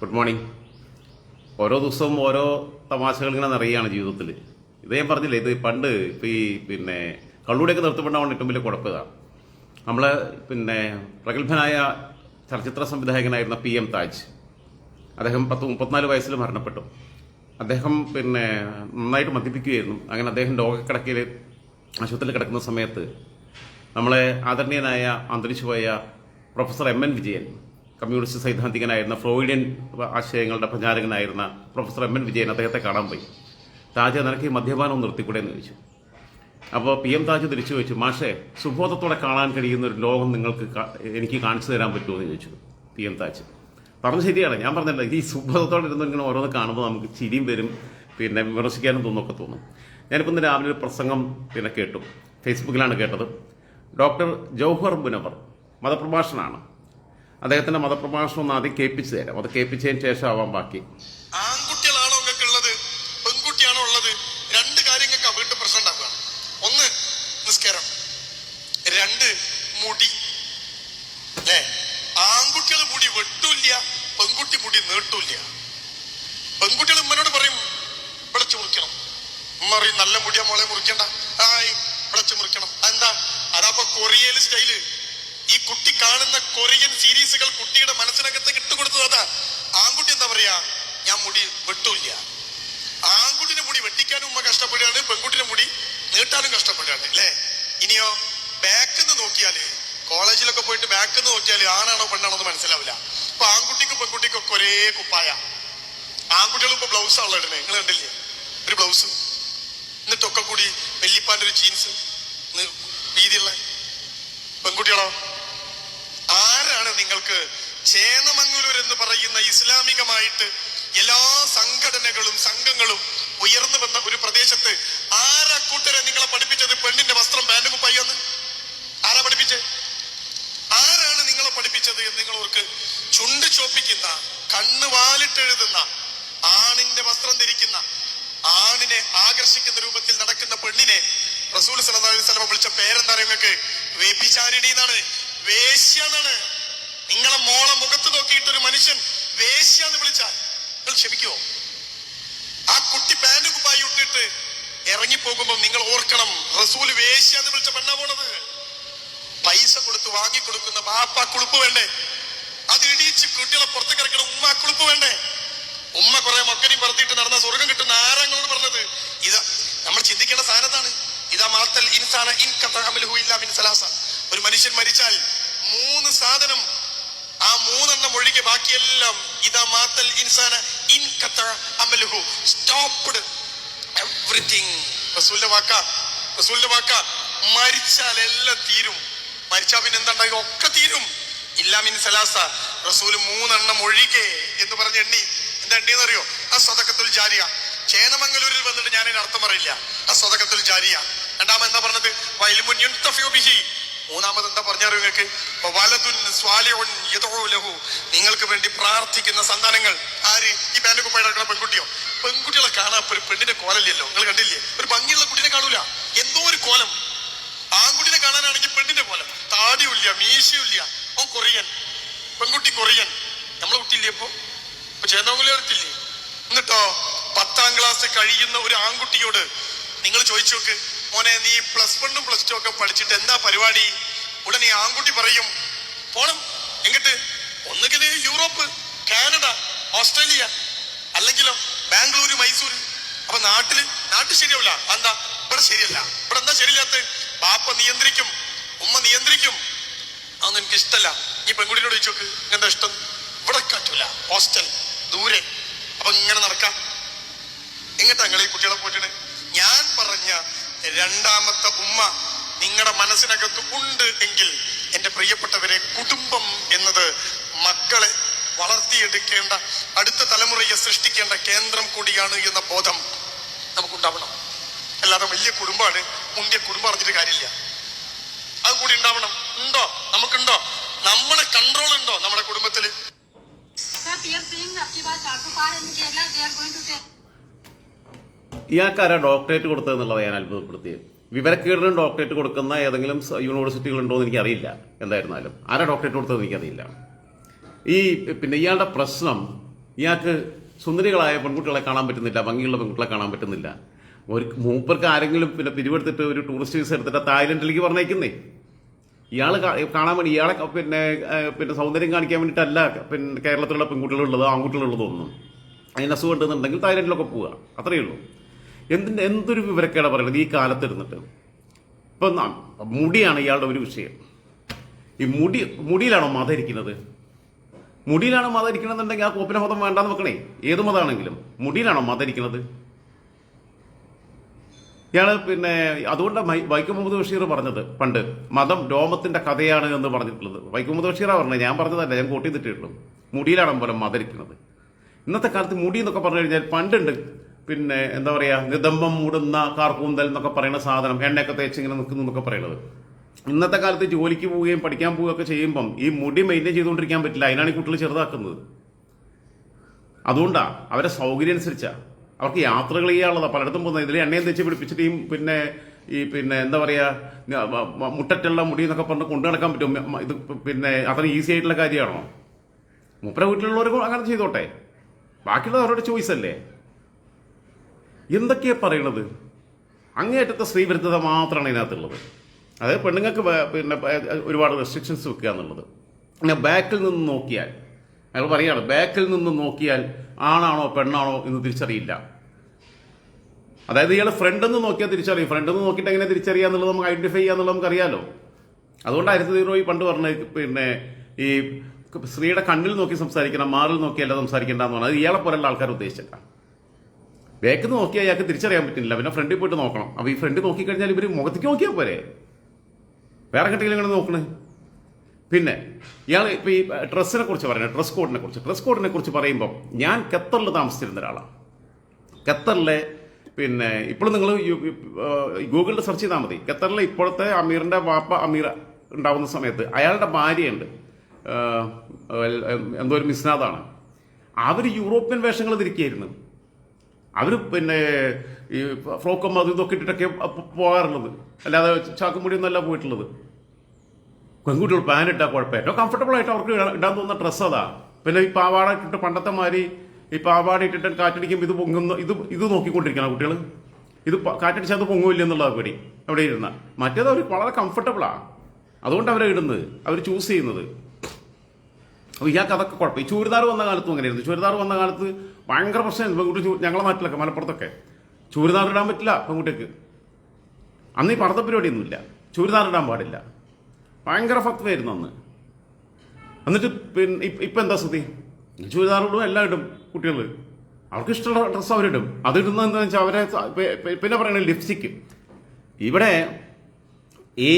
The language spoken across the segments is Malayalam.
Good morning. ഓരോ ദിവസവും ഓരോ തമാശകൾ ഇങ്ങനെ നിറയുകയാണ് ജീവിതത്തിൽ ഇതേ പറഞ്ഞില്ലേ ഇത് പണ്ട് ഇപ്പം ഈ പിന്നെ കള്ളൂടെയൊക്കെ നിർത്തപ്പെടാൻ ഏറ്റവും വലിയ കുഴപ്പം നമ്മളെ പിന്നെ പ്രഗത്ഭനായ ചലച്ചിത്ര സംവിധായകനായിരുന്ന പി എം താജ്. അദ്ദേഹം പത്ത് മുപ്പത്തിനാല് വയസ്സിൽ മരണപ്പെട്ടു. അദ്ദേഹം പിന്നെ നന്നായിട്ട് മദ്യപിക്കുകയായിരുന്നു. അങ്ങനെ അദ്ദേഹം രോഗക്കിടക്കയിൽ ആശുപത്രിയിൽ കിടക്കുന്ന സമയത്ത് നമ്മളെ ആദരണീയനായ അന്തരിച്ചുപോയ professor M N Vijayan communist സൈദ്ധാന്തികനായിരുന്ന Freudian ആശയങ്ങളുടെ പ്രചാരകനായിരുന്ന പ്രൊഫസർ എം എൻ വിജയൻ അദ്ദേഹത്തെ കാണാൻ പോയി. താജ് നിനക്ക് മദ്യപാനം നിർത്തിക്കൂടെ എന്ന് ചോദിച്ചു. അപ്പോൾ പി എം താജ് തിരിച്ചു ചോദിച്ചു മാഷേ സുബോധത്തോടെ കാണാൻ കഴിയുന്ന ഒരു ലോകം നിങ്ങൾക്ക് എനിക്ക് കാണിച്ചു തരാൻ പറ്റുമോ? എന്ന് ചോദിച്ചു പി എം താജ്. പറഞ്ഞു ശരിയാണ് ഞാൻ പറഞ്ഞില്ല ഈ സുബോധത്തോടെ ഇരുന്ന് ഇങ്ങനെ ഓരോന്ന് കാണുമ്പോൾ നമുക്ക് ചിരിയും വരും പിന്നെ വിമർശിക്കാനും തോന്നൊക്കെ തോന്നും. ഞാനിപ്പോൾ ഇന്ന് രാവിലെ ഒരു പ്രസംഗം പിന്നെ കേട്ടു. ഫേസ്ബുക്കിലാണ് കേട്ടത്. ഡോക്ടർ ജൗഹർ ബുനവർ മതപ്രഭാഷണമാണ് അദ്ദേഹത്തിന്റെ മതപ്രഭാഷണം ഒന്ന് ആദ്യം കേൾപ്പിച്ചു തരാം. അത് കേൾപ്പിച്ചതിന് ശേഷം ആവാൻ ബാക്കി. ആൺകുട്ടികളാണോ നിങ്ങൾക്ക് ഉള്ളത്? ഉള്ളത്? രണ്ട് ഒന്ന് നിസ്കാരം. രണ്ട് മുടി. മുടി വെട്ടൂല്ല മുടി നീട്ടൂല്ല പറയും നല്ല മുടിയാ മോളെ മുറിക്കണ്ട. ആയി വിളച്ചു മുറിക്കണം. എന്താ അതാപ്പോ കൊറിയയിൽ സ്റ്റൈൽ. കുട്ടി കാണുന്ന കൊറിയൻ സീരീസുകൾ കുട്ടിയുടെ മനസ്സിനകത്ത് ഇട്ടുകൊടുത്തത് അതാ. ആൺകുട്ടി എന്താ പറയാ ഞാൻ മുടി വെട്ടൂല്ല. ആൺകുട്ടിന്റെ മുടി വെട്ടിക്കാനും ഉമ്മ കഷ്ടപ്പെടുകയാണ് പെൺകുട്ടിന്റെ മുടി നീട്ടാനും കഷ്ടപ്പെടുകയാണ് അല്ലേ? ഇനിയോ ബാക്കിൽ നിന്ന് നോക്കിയാൽ കോളേജിലൊക്കെ പോയിട്ട് ബാക്കിൽ നിന്ന് നോക്കിയാൽ ആണാണോ പെണ്ണാണോ എന്ന് മനസ്സിലാവില്ല. അപ്പൊ ആൺകുട്ടിക്കും പെൺകുട്ടിക്കും ഒക്കെ ഒരേ കുപ്പായ. ആൺകുട്ടികളും ഇപ്പൊ ബ്ലൗസ് ആണല്ലോ ഇടുന്നത് നിങ്ങൾ കണ്ടില്ലേ? ഒരു ബ്ലൗസ്. എന്നിട്ടൊക്കെ കൂടി വെല്ലിപ്പാന്റെ ഒരു ജീൻസ്. വീതിയുള്ള പെൺകുട്ടികളോ? നിങ്ങൾക്ക് ചേന്നമംഗലൂർ എന്ന് പറയുന്ന ഇസ്ലാമികമായിട്ട് എല്ലാ സംഘടനകളും സംഘങ്ങളും ഉയർന്നു വന്ന ഒരു പ്രദേശത്ത് ആരാ കൂട്ടരെ നിങ്ങളെ പഠിപ്പിച്ചത്? പെണ്ണിന്റെ വസ്ത്രം പാന്റ് കുപ്പായെന്ന് ആരാ പഠിപ്പിച്ചത് ആരാണ് നിങ്ങളെ പഠിപ്പിച്ചത് എന്ന് നിങ്ങൾ ഓർക്ക് ചുണ്ട് ചോപ്പിക്കുന്ന കണ്ണ് വാലിട്ടെഴുതുന്ന ആണിന്റെ വസ്ത്രം ധരിക്കുന്ന ആണിനെ ആകർഷിക്കുന്ന രൂപത്തിൽ നടക്കുന്ന പെണ്ണിനെ റസൂൽ സല്ലല്ലാഹു അലൈഹി വസല്ലം വിളിച്ച പേരെന്താ നിങ്ങൾക്ക്? വ്യഭിചാരിണി എന്നാണ്. വേശ്യ എന്നാണ്. നിങ്ങളെ മോളെ മുഖത്ത് നോക്കിയിട്ട് ഒരു മനുഷ്യൻ വേശ്യാന്ന് വിളിച്ചാൽ നിങ്ങൾ ക്ഷമിക്കുമോ ആ കുട്ടി പാന്റ് കുപ്പായി ഇട്ടിട്ട് ഇറങ്ങിപ്പോകുമ്പോൾ നിങ്ങൾ ഓർക്കണം റസൂൽ വേശ്യാന്ന് വിളിച്ച പെണ്ണാ പോണത്. പൈസ കൊടുത്ത് വാങ്ങിക്കൊടുക്കുന്ന ബാപ്പ കുളിപ്പ് വേണ്ടേ? അത് ഇടിയിച്ച് കുട്ടികളെ പുറത്തേക്ക് ഇറക്കണം ഉമ്മ കുളിപ്പ് വേണ്ടേ? ഉമ്മ കുറെ മക്കനി പറത്തിയിട്ട് നടന്ന സ്വർഗം കിട്ടുന്ന ആരാങ്ങളോട് പറഞ്ഞത്? ഇതാ നമ്മൾ ചിന്തിക്കേണ്ട സാധനത്താണ് ഇതാ മാത്തൽ ഇൻസാന ഇൻ കഥ ഇല്ലാ മിൻ സലാസ. ഒരു മനുഷ്യൻ മരിച്ചാൽ മൂന്ന് സാധനം മൂന്നെണ്ണം ഒഴികെ ബാക്കിയെല്ലാം ഇതാ മാത്തൽ ഇൻസാന ഇൻ കത്ത അമലുഹു. സ്റ്റോപ്ഡ് എവറിങ് റസൂലിന്റെ വാക്ക. റസൂലിന്റെ വാക്ക. മരിച്ചാൽ എല്ലാം തീരും. മരിച്ചാൽ പിന്നെ എന്താണ്ടായി ഒക്കെ തീരും. ഇല്ലാമിൻ സലാസ. റസൂൽ മൂന്നെണ്ണം ഒഴികെ എന്ന് പറഞ്ഞ എണ്ണി. എന്താ എണ്ണിന്ന് അറിയോ? ആ സ്വതക്കത്തുൽ ജാരിയ. ചേന്നമംഗലൂരിൽ വന്നിട്ട് ഞാൻ അർത്ഥം പറയില്ല. ആ സ്വതക്കത്തുൽ ജാരിയ. രണ്ടാമത് എന്താ പറഞ്ഞത്? വയലുമുൻ മൂന്നാമത് എന്താ പറഞ്ഞറിയോ നിങ്ങൾക്ക്? നിങ്ങൾക്ക് വേണ്ടി പ്രാർത്ഥിക്കുന്ന സന്താനങ്ങൾ. ആര്? ഈ പാന്റ് കുപ്പായിട്ട് പെൺകുട്ടിയോ? പെൺകുട്ടികളെ കാണാൻ ഒരു പെണ്ണിന്റെ കോലല്ലല്ലോ നിങ്ങൾ കണ്ടില്ലേ? ഒരു ഭംഗിയുള്ള കുട്ടിനെ കാണൂല. എന്തോ ഒരു കോലം. ആൺകുട്ടിനെ കാണാനാണെങ്കിൽ പെണ്ണിന്റെ കോലം. താടിയുമില്ല മീശയുമില്ല ഓ കൊറിയൻ. പെൺകുട്ടി കൊറിയൻ. നമ്മളെ കുട്ടിയില്ലേ ഇപ്പൊ? ഇപ്പൊ ചേന്നോങ്കുലി എടുത്തില്ലേ എന്നിട്ടോ പത്താം ക്ലാസ് കഴിയുന്ന ഒരു ആൺകുട്ടിയോട് നിങ്ങൾ ചോദിച്ചു നോക്ക്. മോനെ നീ പ്ലസ് വണ്ണും പ്ലസ് ടു ഒക്കെ പഠിച്ചിട്ട് എന്താ പരിപാടി? ഉടനെ ആൺകുട്ടി പറയും പോണം എങ്കിട്ട് ഒന്നുകിൽ യൂറോപ്പ് കാനഡ ഓസ്ട്രേലിയ അല്ലെങ്കിലോ ബാംഗ്ലൂര് മൈസൂര്. അപ്പൊ നാട്ടിൽ നാട്ടിൽ ശരിയാവില്ല. എന്താ ഇവിടെ ശരിയല്ല. ഇവിടെ എന്താ ശരിയില്ലാത്ത? പാപ്പ നിയന്ത്രിക്കും ഉമ്മ നിയന്ത്രിക്കും. അതൊന്നും എനിക്ക് ഇഷ്ടമല്ല ഈ പെൺകുട്ടിയോട് ചോക്ക് എന്താ ഇഷ്ടം? ഇവിടെ കാറ്റൂല. ഹോസ്റ്റൽ ദൂരെ. അപ്പൊ ഇങ്ങനെ നടക്കാം. എങ്ങട്ട് അങ്ങളെ ഈ കുട്ടികളെ പോയിട്ടുണ്ട് ഞാൻ പറഞ്ഞ രണ്ടാമത്തെ ഉമ്മ നിങ്ങളുടെ മനസ്സിനകത്ത് ഉണ്ട് പ്രിയപ്പെട്ടവരെ കുടുംബം എന്നത് മക്കളെ വളർത്തിയെടുക്കേണ്ട അടുത്ത തലമുറയെ സൃഷ്ടിക്കേണ്ട കേന്ദ്രം കൂടിയാണ് എന്ന ബോധം നമുക്കുണ്ടാവണം. അല്ലാതെ വലിയ കുടുംബമാണ് മുന്തിയ കുടുംബം അറിഞ്ഞിട്ട് കാര്യമില്ല. അത് കൂടി ഉണ്ടാവണം. ഉണ്ടോ? നമുക്കുണ്ടോ? നമ്മുടെ കൺട്രോൾ ഉണ്ടോ നമ്മുടെ കുടുംബത്തിൽ ഇയാൾക്കാരാ ഡോക്ടറേറ്റ് കൊടുത്തതെന്നുള്ളത് ഞാൻ അത്ഭുതപ്പെടുത്തിയത്. വിവരക്കേടിനും ഡോക്ടറേറ്റ് കൊടുക്കുന്ന ഏതെങ്കിലും യൂണിവേഴ്സിറ്റികളുണ്ടോ എന്ന് എനിക്കറിയില്ല എന്തായിരുന്നാലും. ആരാ ഡോക്ടറേറ്റ് കൊടുത്തത് എനിക്കറിയില്ല. ഈ പിന്നെ ഇയാളുടെ പ്രശ്നം ഇയാൾക്ക് സുന്ദരികളായ പെൺകുട്ടികളെ കാണാൻ പറ്റുന്നില്ല ഭംഗിയുള്ള പെൺകുട്ടികളെ കാണാൻ പറ്റുന്നില്ല. ഒരു മൂപ്പർക്ക് ആരെങ്കിലും പിന്നെ പിരിവെടുത്തിട്ട് ഒരു ടൂറിസ്റ്റ് വിസ എടുത്തിട്ട് തായ്ലൻഡിലേക്ക് പറഞ്ഞേക്കുന്നേ ഇയാൾ കാണാൻ വേണ്ടി ഇയാളെ പിന്നെ പിന്നെ സൗന്ദര്യം കാണിക്കാൻ വേണ്ടിയിട്ടല്ല പിന്നെ കേരളത്തിലുള്ള പെൺകുട്ടികളുള്ളത് ആൺകുട്ടികളുള്ളതൊന്നും. അതിന് അസുഖം ഉണ്ടെന്നുണ്ടെങ്കിൽ തായ്ലൻഡിലൊക്കെ പോവുക. അത്രയേ ഉള്ളൂ. എന്തിന്റെ എന്തൊരു വിവരക്കേടാ പറയുന്നത്? ഈ കാലത്ത് ഇരുന്നിട്ട്. ഇപ്പം മുടിയാണ് ഇയാളുടെ ഒരു വിഷയം. ഈ മുടി മുടിയിലാണോ മതം ഇരിക്കുന്നത്? മുടിയിലാണോ മതം ഇരിക്കണമെന്നുണ്ടെങ്കിൽ ആ കോപ്പിലെ മതം വേണ്ടാന്ന് വെക്കണേ. ഏത് മതമാണെങ്കിലും മുടിയിലാണോ മതം ഇരിക്കുന്നത്? ഇയാൾ പിന്നെ അതുകൊണ്ട് വൈക്കം മുഹമ്മദ് ബഷീർ പറഞ്ഞത് പണ്ട്. മതം രോമത്തിന്റെ കഥയാണ് എന്ന് പറഞ്ഞിട്ടുള്ളത്. വൈക്കം മുഹമ്മദ് ബഷീറാ പറഞ്ഞത്. ഞാൻ പറഞ്ഞതല്ല ഞാൻ കൂട്ടി തെറ്റിയിട്ടുള്ളൂ മുടിയിലാണ് പോലെ മതരിക്കുന്നത് ഇന്നത്തെ കാലത്ത് മുടി എന്നൊക്കെ പറഞ്ഞു കഴിഞ്ഞാൽ പണ്ടുണ്ട് പിന്നെ എന്താ പറയാ നിതംബം മൂടുന്ന കാർക്കൂന്തൽ എന്നൊക്കെ പറയുന്ന സാധനം എണ്ണയൊക്കെ തേച്ച് ഇങ്ങനെ നിൽക്കുന്നു എന്നൊക്കെ പറയുന്നത്. ഇന്നത്തെ കാലത്ത് ജോലിക്ക് പോവുകയും പഠിക്കാൻ പോവുകയൊക്കെ ചെയ്യുമ്പം ഈ മുടി മെയിന്റെയിൻ ചെയ്തുകൊണ്ടിരിക്കാൻ പറ്റില്ല. അതിനാണ് ഈ കുട്ടികൾ ചെറുതാക്കുന്നത്. അതുകൊണ്ടാണ് അവരെ സൗകര്യം അനുസരിച്ചാ. അവർക്ക് യാത്രകൾ ചെയ്യാനുള്ളതാ. പലയിടത്തും പോകുന്നത് ഇതിൽ എണ്ണയും തെച്ച് പിടിപ്പിച്ചിട്ട് പിന്നെ ഈ പിന്നെ എന്താ പറയാ ന- മ- മ- മുട്ടറ്റുള്ള മുടി എന്നൊക്കെ പറഞ്ഞ് കൊണ്ടു നടക്കാൻ പറ്റും. ഇത് പിന്നെ അത്ര ഈസി ആയിട്ടുള്ള കാര്യമാണോ? മുപ്പര വീട്ടിലുള്ളവർ അങ്ങനെ ചെയ്തോട്ടെ. ബാക്കിയുള്ളത് അവരുടെ ചോയ്സ് അല്ലേ? എന്തൊക്കെയാ പറയണത്? അങ്ങേയറ്റത്തെ സ്ത്രീവിരുദ്ധത മാത്രമാണ് ഇതിനകത്തുള്ളത് അതായത് പെണ്ണുങ്ങൾക്ക് പിന്നെ ഒരുപാട് റെസ്ട്രിക്ഷൻസ് വെക്കുക എന്നുള്ളത്. പിന്നെ ബാക്കിൽ നിന്ന് നോക്കിയാൽ അയാൾ പറയുകയാണ് ബാക്കിൽ നിന്ന് നോക്കിയാൽ ആണാണോ പെണ്ണാണോ എന്ന് തിരിച്ചറിയില്ല. അതായത് ഇയാൾ ഫ്രണ്ടിൽ നിന്ന് നോക്കിയാൽ തിരിച്ചറിയും. ഫ്രണ്ട് എന്ന് നോക്കിയിട്ട് എങ്ങനെ തിരിച്ചറിയുക എന്നുള്ളത് നമുക്ക് ഐഡന്റിഫൈ ചെയ്യാന്നുള്ളത് നമുക്കറിയാലോ. അതുകൊണ്ട് ആയിരത്തി തീറോയി പണ്ട് പറഞ്ഞ പിന്നെ ഈ സ്ത്രീയുടെ കണ്ണിൽ നോക്കി സംസാരിക്കണം മാറിൽ നോക്കിയല്ല സംസാരിക്കേണ്ടെന്ന് പറഞ്ഞത്. അത് ഇയാളെ പോലുള്ള ആൾക്കാർ ഉദ്ദേശിച്ചിട്ടാണ് നിന്ന് നോക്കിയാൽ അയാൾക്ക് തിരിച്ചറിയാൻ പറ്റില്ല. പിന്നെ ഫ്രണ്ടിൽ പോയിട്ട് നോക്കണം. അപ്പോൾ ഈ ഫ്രണ്ട് നോക്കിക്കഴിഞ്ഞാൽ ഇവർ മുഖത്തേക്ക് നോക്കിയാൽ പോരെ? വേറെ കെട്ടിലും ഇങ്ങനെ നോക്കണേ? പിന്നെ ഇയാൾ ഇപ്പോൾ ഈ ഡ്രസ്സിനെ കുറിച്ച് പറയുന്നത് ഡ്രസ് കോഡിനെ കുറിച്ച്. ഡ്രസ് കോഡിനെ കുറിച്ച് പറയുമ്പോൾ ഞാൻ ഖത്തറിൽ താമസിച്ചിരുന്ന ഒരാളാണ് ഖത്തറിലെ പിന്നെ ഇപ്പോഴും നിങ്ങൾ ഗൂഗിളിൽ സെർച്ച് ചെയ്താൽ മതി. ഖത്തറിലെ ഇപ്പോഴത്തെ അമീറിന്റെ വാപ്പ അമീർ ഉണ്ടാവുന്ന സമയത്ത് അയാളുടെ ഭാര്യയുണ്ട്. എന്തോ ഒരു മിസ്നാഥാണ്. അവർ യൂറോപ്യൻ വേഷങ്ങൾ ധരിക്കുകയായിരുന്നു അവർ പിന്നെ ഈ ഫ്രോക്കും അതും ഇതൊക്കെ ഇട്ടിട്ടൊക്കെ പോകാറുള്ളത്. അല്ലാതെ ചാക്കുമുടി അല്ല പോയിട്ടുള്ളത്. പെൺകുട്ടികൾ പാൻ ഇട്ടാൽ കുഴപ്പം. ഏറ്റവും കംഫർട്ടബിൾ ആയിട്ട് അവർക്ക് ഇടാൻ തോന്നുന്ന ഡ്രസ്സ് അതാ. പിന്നെ ഈ പാവാട ഇട്ടിട്ട് പണ്ടത്തെ മാതിരി ഈ പാവാട ഇട്ടിട്ട് കാറ്റടിക്കുമ്പോൾ ഇത് പൊങ്ങുന്ന ഇത് ഇത് നോക്കിക്കൊണ്ടിരിക്കണം കുട്ടികൾ ഇത് കാറ്റടിച്ചാൽ അത് പൊങ്ങുമില്ല എന്നുള്ളത് പേടി. അവിടെ ഇരുന്ന. മറ്റേത് അവർ വളരെ കംഫർട്ടബിളാണ് അതുകൊണ്ട് അവരെ ഇടുന്നത്. അവർ ചൂസ് ചെയ്യുന്നത്. അപ്പോൾ ഇയാൾക്ക് അതൊക്കെ കുഴപ്പം. ഈ ചൂരിദാർ വന്ന കാലത്തും അങ്ങനെയായിരുന്നു. ചൂരിദാർ വന്ന കാലത്ത് ഭയങ്കര പ്രശ്നമായിരുന്നു പെൺകുട്ടി ഞങ്ങളെ നാട്ടിലൊക്കെ മലപ്പുറത്തൊക്കെ. ചൂരിദാർ ഇടാൻ പറ്റില്ല പെൺകുട്ടിക്ക്. അന്ന് ഈ പടത്ത പരിപാടിയൊന്നുമില്ല. ചൂരിദാർ ഇടാൻ പാടില്ല. ഭയങ്കര ഫത്വയായിരുന്നു അന്ന്. എന്നിട്ട് പിന്നെ ഇപ്പം എന്താ സ്ഥിതി? ചൂരിദാർ ഇടും എല്ലാം ഇടും കുട്ടികൾ അവർക്ക് ഇഷ്ടമുള്ള ഡ്രസ്സ് അവരിടും. അത് ഇടുന്നത് എന്താണെന്ന് വെച്ചാൽ അവരെ പിന്നെ പറയണത് ലിപ്സ്റ്റിക്ക്. ഇവിടെ ഈ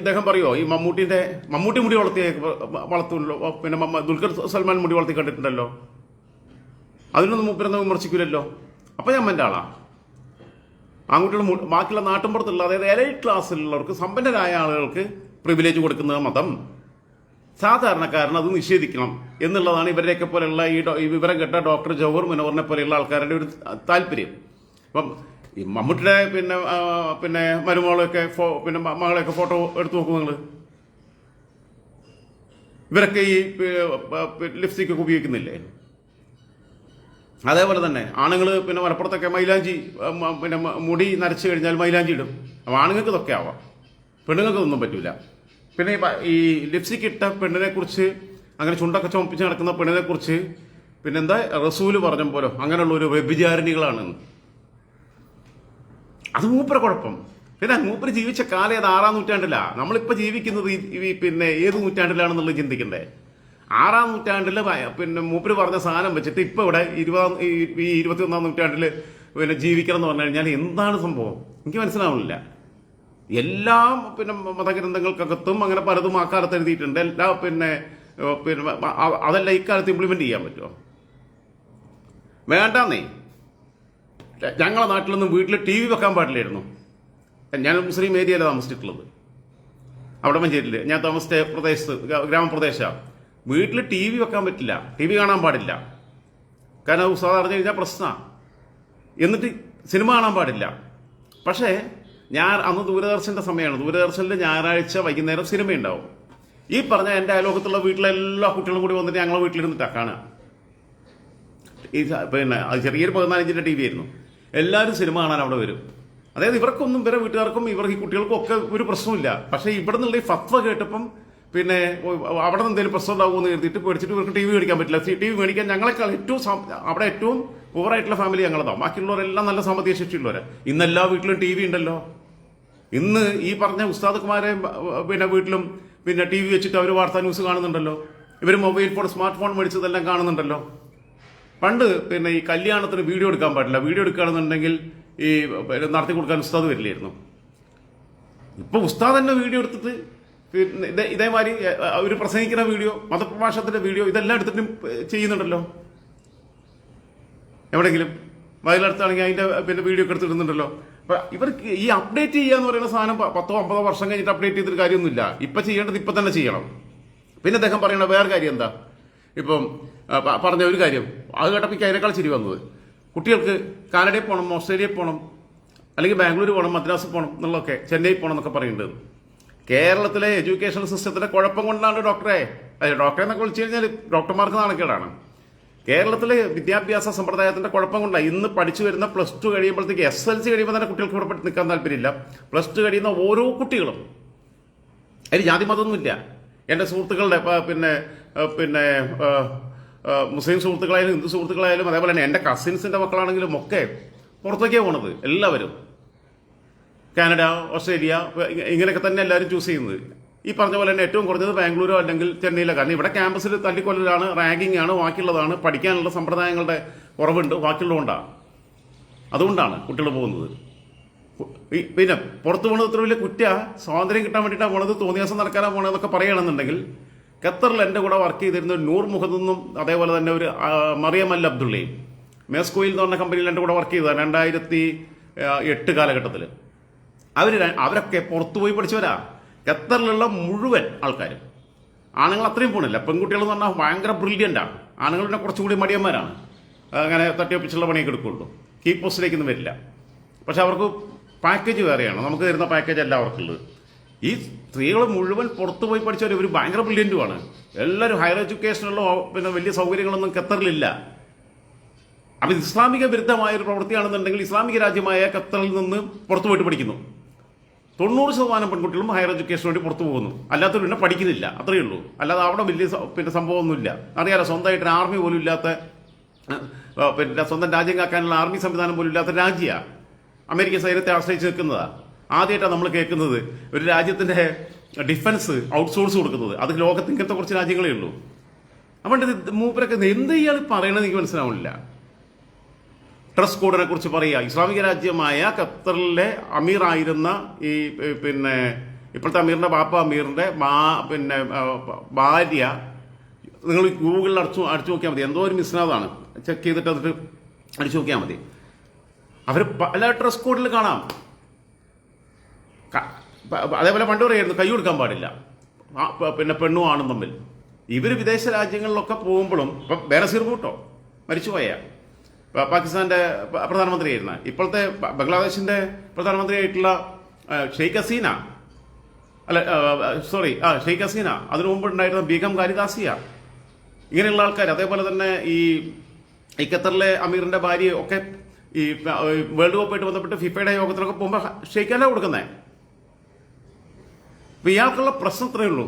ഇദ്ദേഹം പറയുമോ ഈ മമ്മൂട്ടിന്റെ മമ്മൂട്ടി മുടി വളർത്തിയ വളർത്തുമല്ലോ പിന്നെ ദുൽഖർ സൽമാൻ മുടി വളർത്തി കണ്ടിട്ടുണ്ടല്ലോ. അതിനൊന്നും മൂപ്പരെന്ന് വിമർശിക്കില്ലല്ലോ അപ്പൊ ഞാൻ എന്റെ ആളാ. ആൺകുട്ടികൾ ബാക്കിയുള്ള നാട്ടിൻപുറത്തുള്ള അതായത് എലൈറ്റ് ക്ലാസ്സിലുള്ളവർക്ക് സമ്പന്നരായ ആളുകൾക്ക് പ്രിവിലേജ് കൊടുക്കുന്ന മതം. സാധാരണക്കാരൻ അത് നിഷേധിക്കണം എന്നുള്ളതാണ് ഇവരെയൊക്കെ പോലെയുള്ള ഈ വിവരം കേട്ട ഡോക്ടർ ജവഹർ മനോഹറിനെ പോലെയുള്ള ആൾക്കാരുടെ ഒരു താല്പര്യം. അപ്പം ഈ മമ്മൂട്ടിയുടെ പിന്നെ പിന്നെ മരുമകളൊക്കെ ഫോ പിന്നെ മകളെയൊക്കെ ഫോട്ടോ എടുത്തു നോക്കും നിങ്ങൾ ഇവരൊക്കെ ഈ ലിപ്സ്റ്റിക്കൊക്കെ ഉപയോഗിക്കുന്നില്ലേ? അതേപോലെ തന്നെ ആണുങ്ങൾ പിന്നെ മലപ്പുറത്തൊക്കെ മൈലാഞ്ചി പിന്നെ മുടി നരച്ചു കഴിഞ്ഞാൽ മൈലാഞ്ചി ഇടും. അപ്പോൾ ആണുങ്ങൾക്ക് ഇതൊക്കെ ആവാം. പെണ്ണുങ്ങൾക്ക് ഒന്നും പറ്റൂല. പിന്നെ ഈ ലിപ്സ്റ്റിക് ഇട്ട പെണ്ണിനെ കുറിച്ച് അങ്ങനെ ചുണ്ടൊക്കെ ചുമപ്പിച്ച് നടക്കുന്ന പെണ്ണിനെ കുറിച്ച് പിന്നെന്താ റസൂൽ പറഞ്ഞ പോലെ അങ്ങനെയുള്ള ഒരു വ്യഭിചാരിണികളാണ്. അത് മൂപ്പര കുഴപ്പം. പിന്നെ മൂപ്പര് ജീവിച്ച കാലം ഏത് ആറാം നൂറ്റാണ്ടിലാ? നമ്മളിപ്പോ ജീവിക്കുന്നത് ഈ പിന്നെ ഏത് നൂറ്റാണ്ടിലാണെന്നുള്ളത് ചിന്തിക്കണ്ടേ? ആറാം നൂറ്റാണ്ടിൽ പിന്നെ മൂപ്പര് പറഞ്ഞ സാധനം വെച്ചിട്ട് ഇപ്പൊ ഇവിടെ ഇരുപതാം ഈ- ഈ ഇരുപത്തി ഒന്നാം നൂറ്റാണ്ടിൽ പിന്നെ ജീവിക്കണം എന്ന് പറഞ്ഞു കഴിഞ്ഞാൽ എന്താണ് സംഭവം? എനിക്ക് മനസ്സിലാവുന്നില്ല. എല്ലാ പിന്നെ മതഗ്രന്ഥങ്ങൾക്കകത്തും അങ്ങനെ പലതും ആ കാലത്ത് എഴുതിയിട്ടുണ്ട്. എല്ലാ പിന്നെ പിന്നെ അതല്ല ഇക്കാലത്ത് ഇംപ്ലിമെന്റ് ചെയ്യാൻ പറ്റുമോ വേണ്ടെന്നേ. ഞങ്ങളെ നാട്ടിലൊന്നും വീട്ടിൽ ടി വി വെക്കാൻ പാടില്ലായിരുന്നു. ഞാൻ മുസ്ലിം ഏരിയയിലാണ് താമസിച്ചിട്ടുള്ളത്. അവിടെ മഞ്ചേരിയിൽ ഞാൻ താമസിച്ച പ്രദേശത്ത് ഗ്രാ- ഗ്രാമപ്രദേശമാണ് വീട്ടിൽ ടി വി വെക്കാൻ പറ്റില്ല. ടി വി കാണാൻ പാടില്ല. കാരണം അത് ഉസ്താദ് അറിഞ്ഞു കഴിഞ്ഞാൽ പ്രശ്നമാണ് എന്നിട്ട് സിനിമ കാണാൻ പാടില്ല. പക്ഷേ ഞാൻ അന്ന് ദൂരദർശന്റെ സമയമാണ് ദൂരദർശനിൽ ഞായറാഴ്ച വൈകുന്നേരം സിനിമ ഉണ്ടാവും ഈ പറഞ്ഞ എന്റെ അയലോകത്തുള്ള വീട്ടിലെ എല്ലാ കുട്ടികളും കൂടി വന്നിട്ട് ഞങ്ങളെ വീട്ടിലിരുന്നിട്ടാണ് കാണുക ഈ പിന്നെ ചെറിയൊരു പതിനാലഞ്ചിന്റെ ടി വി ആയിരുന്നു എല്ലാവരും സിനിമ കാണാൻ അവിടെ വരും. അതായത് ഇവർക്കൊന്നും ഇവരെ വീട്ടുകാർക്കും ഇവർ ഈ കുട്ടികൾക്കും ഒക്കെ ഒരു പ്രശ്നമില്ല പക്ഷേ ഇവിടെ നിന്നുള്ള ഈ ഫത്വ കേട്ടപ്പം പിന്നെ അവിടെ നിന്ന് എന്തെങ്കിലും പ്രശ്നം ഉണ്ടാകുമെന്ന് കരുതിയിട്ട് പേടിച്ചിട്ട് ഇവർക്ക് ടി വി മേടിക്കാൻ പറ്റില്ല. ടി വി മേടിക്കാൻ ഞങ്ങളെക്കാൾ ഏറ്റവും അവിടെ ഏറ്റവും പൂറായിട്ടുള്ള ഫാമിലി ഞങ്ങളതാണ് ബാക്കിയുള്ളവരെല്ലാം നല്ല സാമ്പത്തിക ശേഷിയുള്ളവരാണ് ഇന്ന് എല്ലാ വീട്ടിലും ടി വി ഉണ്ടല്ലോ. ഇന്ന് ഈ പറഞ്ഞ ഉസ്താദ്മാരെ പിന്നെ വീട്ടിലും പിന്നെ ടി വി വെച്ചിട്ട് അവർ വാർത്താ ന്യൂസ് കാണുന്നുണ്ടല്ലോ. ഇവർ മൊബൈൽ ഫോൺ സ്മാർട്ട് ഫോൺ മേടിച്ചതെല്ലാം കാണുന്നുണ്ടല്ലോ. പണ്ട് പിന്നെ ഈ കല്യാണത്തിന് വീഡിയോ എടുക്കാൻ പാടില്ല. വീഡിയോ എടുക്കുകയാണെന്നുണ്ടെങ്കിൽ ഈ നടത്തി കൊടുക്കാൻ ഉസ്താദ് വരില്ലായിരുന്നു. ഇപ്പൊ ഉസ്താദ് തന്നെ വീഡിയോ എടുത്തിട്ട് പിന്നെ ഇതേ ഇതേമാതിരി അവർ പ്രസംഗിക്കുന്ന വീഡിയോ മതപ്രഭാഷണത്തിന്റെ വീഡിയോ ഇതെല്ലാം എടുത്തിട്ടും ചെയ്യുന്നുണ്ടല്ലോ. എവിടെങ്കിലും വയലടുത്താണെങ്കിൽ അതിന്റെ പിന്നെ വീഡിയോ ഒക്കെ എടുത്തിടുന്നുണ്ടല്ലോ. അപ്പൊ ഇവർക്ക് ഈ അപ്ഡേറ്റ് ചെയ്യുക എന്ന് പറയുന്ന സാധനം പത്തോ അമ്പതോ വർഷം കഴിഞ്ഞിട്ട് അപ്ഡേറ്റ് ചെയ്തിട്ട് കാര്യമൊന്നുമില്ല. ഇപ്പൊ ചെയ്യേണ്ടത് ഇപ്പൊ തന്നെ ചെയ്യണം. പിന്നെ അദ്ദേഹം പറയണ വേറെ കാര്യം എന്താ? ഇപ്പം പറഞ്ഞ ഒരു കാര്യം. അത് കേട്ടപ്പോൾ അതിനേക്കാൾ ശരി വന്നത്. കുട്ടികൾക്ക് കാനഡയിൽ പോകണം ഓസ്ട്രേലിയയിൽ പോകണം അല്ലെങ്കിൽ ബാംഗ്ലൂർ പോകണം മദ്രാസ് പോകണം എന്നുള്ളതൊക്കെ ചെന്നൈ പോകണം എന്നൊക്കെ പറയുന്നുണ്ട്. കേരളത്തിലെ എഡ്യൂക്കേഷൻ സിസ്റ്റത്തിലെ കുഴപ്പം കൊണ്ടാണ് ഡോക്ടറെ അതെ ഡോക്ടറെ എന്നൊക്കെ വിളിച്ചു കഴിഞ്ഞാൽ ഡോക്ടർമാർക്ക് നാണക്കേടാണ്. കേരളത്തിലെ വിദ്യാഭ്യാസ സമ്പ്രദായത്തിന്റെ കുഴപ്പം കൊണ്ടാണ് ഇന്ന് പഠിച്ചു വരുന്ന പ്ലസ് ടു കഴിയുമ്പോഴത്തേക്ക് എസ് എൽ സി കഴിയുമ്പോൾ തന്നെ കുട്ടികൾക്ക് ഇവിടെ നിൽക്കാൻ താല്പര്യമില്ല. പ്ലസ് ടു കഴിയുന്ന ഓരോ കുട്ടികളും. അതിന് ജാതി മതമൊന്നുമില്ല. എന്റെ സുഹൃത്തുക്കളുടെ പിന്നെ പിന്നെ മുസ്ലിം സുഹൃത്തുക്കളായാലും ഹിന്ദു സുഹൃത്തുക്കളായാലും അതേപോലെ തന്നെ എന്റെ കസിൻസിന്റെ മക്കളാണെങ്കിലും ഒക്കെ പുറത്തേക്കാണ് പോണത് എല്ലാവരും. കാനഡ ഓസ്ട്രേലിയ ഇങ്ങനെയൊക്കെ തന്നെ എല്ലാവരും ചൂസ് ചെയ്യുന്നത്. ഈ പറഞ്ഞ പോലെ തന്നെ ഏറ്റവും കുറഞ്ഞത് ബാംഗ്ലൂരോ അല്ലെങ്കിൽ ചെന്നൈയിലോ. കാരണം ഇവിടെ ക്യാമ്പസിൽ തല്ലിക്കൊല്ലലാണ് റാങ്കിങ് ആണ് ബാക്കിയുള്ളതാണ് പഠിക്കാനുള്ള സമ്പ്രദായങ്ങളുടെ കുറവുണ്ട് ബാക്കിയുള്ളതുകൊണ്ടാണ്. അതുകൊണ്ടാണ് കുട്ടികൾ പോകുന്നത്. പിന്നെ പുറത്തു പോണത് ഇത്ര വലിയ കുറ്റ. സ്വാതന്ത്ര്യം കിട്ടാൻ വേണ്ടിയിട്ടാണ് പോണത് തോന്നിയാസം നടക്കാനാണ് പോണതെന്നൊക്കെ പറയുകയാണെന്നുണ്ടെങ്കിൽ ഖത്തറിൽ എന്റെ കൂടെ വർക്ക് ചെയ്തിരുന്ന ഒരു നൂർ മുഹദെന്നും അതേപോലെ തന്നെ ഒരു മറിയം അൽ അബ്ദുള്ളയും. മേസ്കോയിൽ എന്ന് പറഞ്ഞ കമ്പനിയിൽ എന്റെ കൂടെ വർക്ക് ചെയ്തതാണ് രണ്ടായിരത്തി എട്ട് കാലഘട്ടത്തിൽ അവർ അവരൊക്കെ പുറത്തു പോയി പഠിച്ചവരാ. ഖത്തറിലുള്ള മുഴുവൻ ആൾക്കാരും. ആണുങ്ങൾ അത്രയും പോണില്ല. പെൺകുട്ടികൾ എന്ന് പറഞ്ഞാൽ ഭയങ്കര ആണ് ആണുങ്ങളുടെ കുറച്ചുകൂടി മടിയന്മാരാണ്. അങ്ങനെ തട്ടിയൊപ്പിച്ചുള്ള പണിയൊക്കെ എടുക്കുള്ളൂ. കീ പോസ്റ്റിലേക്കൊന്നും വരില്ല. പക്ഷെ അവർക്ക് പാക്കേജ് വേറെയാണ്. നമുക്ക് തരുന്ന പാക്കേജ് അല്ല അവർക്കുള്ളത്. ഈ സ്ത്രീകൾ മുഴുവൻ പുറത്തു പോയി പഠിച്ചവർ ഇവർ ഭയങ്കര ബ്രില്യന്റുമാണ് എല്ലാവരും ഹയർ എഡ്യൂക്കേഷനുള്ള പിന്നെ വലിയ സൗകര്യങ്ങളൊന്നും ഖത്തറിലില്ല. അപ്പം ഇസ്ലാമിക വിരുദ്ധമായ ഒരു പ്രവൃത്തിയാണെന്നുണ്ടെങ്കിൽ ഇസ്ലാമിക രാജ്യമായ ഖത്തറിൽ നിന്ന് പുറത്തു പോയിട്ട് പഠിക്കുന്നു. തൊണ്ണൂറ് ശതമാനം പെൺകുട്ടികളും ഹയർ എഡ്യൂക്കേഷന് വേണ്ടി പുറത്തു പോകുന്നു. അല്ലാത്തവർ പിന്നെ പഠിക്കുന്നില്ല. അത്രയേ ഉള്ളൂ. അല്ലാതെ അവിടെ വലിയ പിന്നെ സംഭവമൊന്നുമില്ല. അറിയാലോ സ്വന്തമായിട്ട് ഒരു ആർമി പോലും ഇല്ലാത്ത പിന്നെ സ്വന്തം രാജ്യം കാക്കാനുള്ള ആർമി സംവിധാനം പോലും ഇല്ലാത്ത രാജ്യമാണ് അമേരിക്കൻ സൈന്യത്തെ ആശ്രയിച്ച് നിൽക്കുന്നതാ. ആദ്യമായിട്ടാണ് നമ്മൾ കേൾക്കുന്നത് ഒരു രാജ്യത്തിന്റെ ഡിഫൻസ് ഔട്ട്സോഴ്സ് കൊടുക്കുന്നത്. അത് ലോകത്ത് കുറച്ച് രാജ്യങ്ങളേ ഉള്ളൂ. അതുകൊണ്ട് മൂപ്പരൊക്കെ എന്ത് ഇയാൾ പറയണമെന്ന് എനിക്ക് മനസ്സിലാവുന്നില്ല. ഡ്രസ് കോഡിനെ കുറിച്ച് പറയുക. ഇസ്ലാമിക രാജ്യമായ ഖത്തറിലെ അമീറായിരുന്ന ഈ പിന്നെ ഇപ്പോഴത്തെ അമീറിന്റെ ബാപ്പ അമീറിന്റെ മാ പിന്നെ ഭാര്യ നിങ്ങൾ ഗൂഗിളിൽ അടിച്ചു അടിച്ചു നോക്കിയാൽ മതി. എന്തോ ഒരു മിസ്നാദാണ് ചെക്ക് ചെയ്തിട്ട് അതിട്ട് അടിച്ചു നോക്കിയാൽ മതി. അവർ പല ഡ്രസ് കോഡിൽ കാണാം. അതേപോലെ പണ്ട് പറയായിരുന്നു കൈ കൊടുക്കാൻ പാടില്ല. പിന്നെ പെണ്ണും ആണും തമ്മിൽ. ഇവർ വിദേശ രാജ്യങ്ങളിലൊക്കെ പോകുമ്പോഴും ഇപ്പം ബേനസീർ കൂട്ടോ മരിച്ചുപോയ പ- പാകിസ്ഥാന്റെ പ്രധാനമന്ത്രിയായിരുന്ന. ഇപ്പോഴത്തെ ബംഗ്ലാദേശിന്റെ പ്രധാനമന്ത്രിയായിട്ടുള്ള ഷെയ്ഖ് ഹസീന. അല്ല സോറി ആ ഷെയ്ഖ് ഹസീന. അതിനു മുമ്പ് ഉണ്ടായിരുന്ന ബീഗം കാരിദാസിയ. ഇങ്ങനെയുള്ള ആൾക്കാർ അതേപോലെ തന്നെ ഈ ഈ ഖത്തറിലെ അമീറിന്റെ ഭാര്യ ഒക്കെ ഈ വേൾഡ് കപ്പായിട്ട് ബന്ധപ്പെട്ട് ഫിഫയുടെ യോഗത്തിലൊക്കെ പോകുമ്പോൾ ഷെയ്ക്കാനാണ് കൊടുക്കുന്നത് അപ്പൊ ഇയാൾക്കുള്ള പ്രശ്നം ഇത്രയേ ഉള്ളൂ.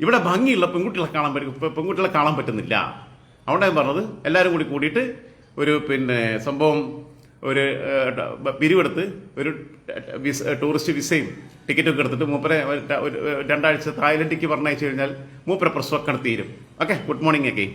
ഇവിടെ ഭംഗിയുള്ള പെൺകുട്ടികളെ കാണാൻ പറ്റും പെൺകുട്ടികളെ കാണാൻ പറ്റുന്നില്ല. അതുകൊണ്ടാണ് ഞാൻ പറഞ്ഞത്. എല്ലാവരും കൂടി കൂടിയിട്ട് ഒരു പിന്നെ സംഭവം ഒരു പിരിവെടുത്ത് ഒരു വിസ ടൂറിസ്റ്റ് വിസയും ടിക്കറ്റൊക്കെ എടുത്തിട്ട് മൂപ്പരെ രണ്ടാഴ്ച തായ്ലൻഡിലേക്ക് പറഞ്ഞയച്ചു കഴിഞ്ഞാൽ മൂപ്പരെ പ്രശ്നമൊക്കെ തീരും. ഓക്കെ ഗുഡ് മോർണിംഗ് ഒക്കെ